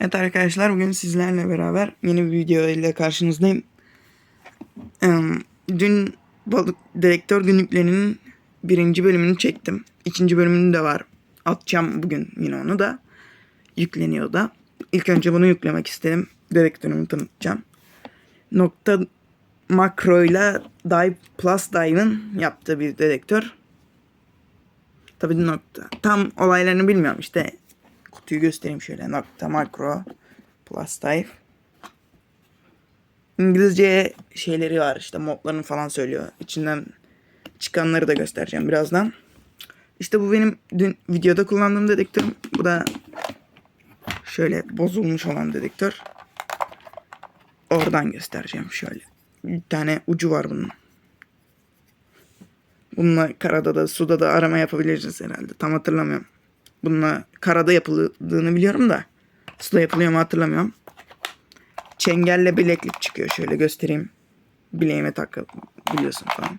Evet arkadaşlar bugün sizlerle beraber yeni bir video ile karşınızdayım. Dün balık dedektör günlüklerinin birinci bölümünü çektim. İkinci bölümünü de var. Atacağım bugün yine onu da. Yükleniyor da. İlk önce bunu yüklemek istedim. Dedektörümü tanıtacağım. Nokta makro ile Dive Plus Dive'ın yaptığı bir dedektör. Tabii nokta. Tam olaylarını bilmiyorum işte. Kutuyu göstereyim şöyle. Nokta makro plus dive. İngilizce şeyleri var işte modlarını falan söylüyor. İçinden çıkanları da göstereceğim birazdan. İşte bu benim dün videoda kullandığım dedektörüm. Bu da şöyle bozulmuş olan dedektör. Oradan göstereceğim şöyle. Bir tane ucu var bunun. Bununla karada da suda da arama yapabiliriz herhalde. Tam hatırlamıyorum. Bununla karada yapıldığını biliyorum da suda yapılıyor mu hatırlamıyorum. Çengelle bileklik çıkıyor. Şöyle göstereyim. Bileğime takabiliyorsun falan.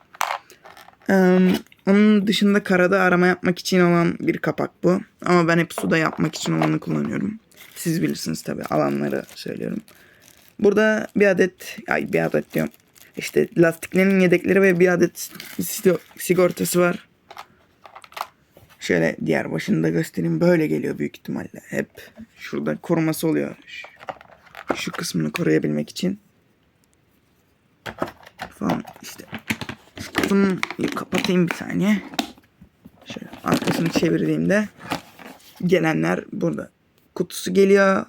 Ee, onun dışında karada arama yapmak için olan bir kapak bu. Ama ben hep suda yapmak için olanı kullanıyorum. Siz bilirsiniz tabi alanları söylüyorum. Burada bir adet, ay bir adet diyorum. İşte lastiklerin yedekleri ve bir adet sig- sigortası var. Şöyle diğer başını da göstereyim. Böyle geliyor büyük ihtimalle. Hep şurada koruması oluyor. Şu, kısmını koruyabilmek için. Falan işte. Şu kutunun kapatayım bir saniye. Şöyle arkasını çevirdiğimde gelenler burada. Kutusu geliyor.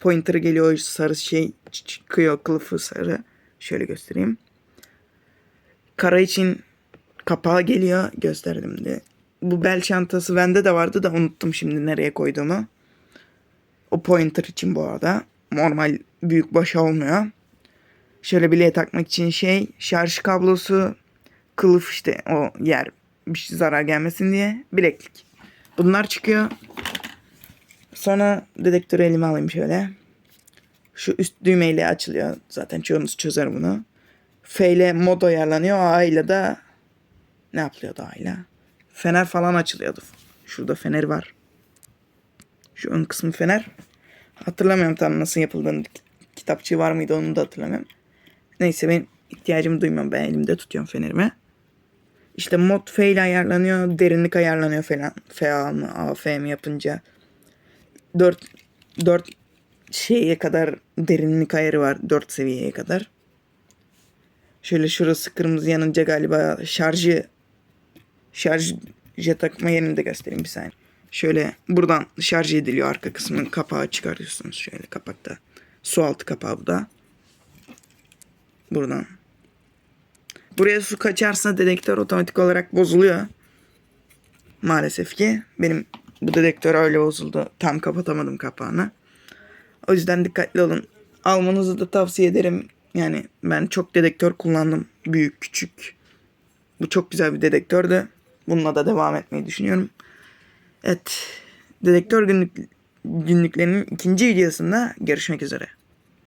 Pointer'ı geliyor. Sarı şey çıkıyor. Kılıfı sarı. Şöyle göstereyim. Kara için kapağı geliyor. Gösterdim de. Bu bel çantası bende de vardı da unuttum şimdi nereye koyduğumu. O pointer için bu arada. Normal büyük başa olmuyor. Şöyle bileğe takmak için şey şarj kablosu kılıf işte o yer bir şey zarar gelmesin diye bileklik. Bunlar çıkıyor. Sonra dedektörü elime alayım şöyle. Şu üst düğmeyle açılıyor. Zaten çoğunuz çözer bunu. F ile mod ayarlanıyor. A ile de ne yapılıyordu A ile? Fener falan açılıyordu. Şurada fener var. Şu ön kısmı fener. Hatırlamıyorum tam nasıl yapıldığını. Kitapçığı var mıydı onu da hatırlamıyorum. Neyse ben ihtiyacımı duymam. Ben elimde tutuyorum fenerimi. İşte mod F ile ayarlanıyor. Derinlik ayarlanıyor falan. FA mı A, F mi yapınca. 4 4 şeye kadar derinlik ayarı var. 4 seviyeye kadar. Şöyle şurası kırmızı yanınca galiba şarjı şarj takma yerini de göstereyim bir saniye. Şöyle buradan şarj ediliyor arka kısmının kapağı çıkarıyorsunuz şöyle kapakta. Su altı kapağı bu da. Buradan. Buraya su kaçarsa dedektör otomatik olarak bozuluyor. Maalesef ki benim bu dedektör öyle bozuldu. Tam kapatamadım kapağını. O yüzden dikkatli olun. Almanızı da tavsiye ederim. Yani ben çok dedektör kullandım. Büyük, küçük. Bu çok güzel bir dedektördü. Bununla da devam etmeyi düşünüyorum. Evet. Dedektör günlük, günlüklerinin ikinci videosunda görüşmek üzere.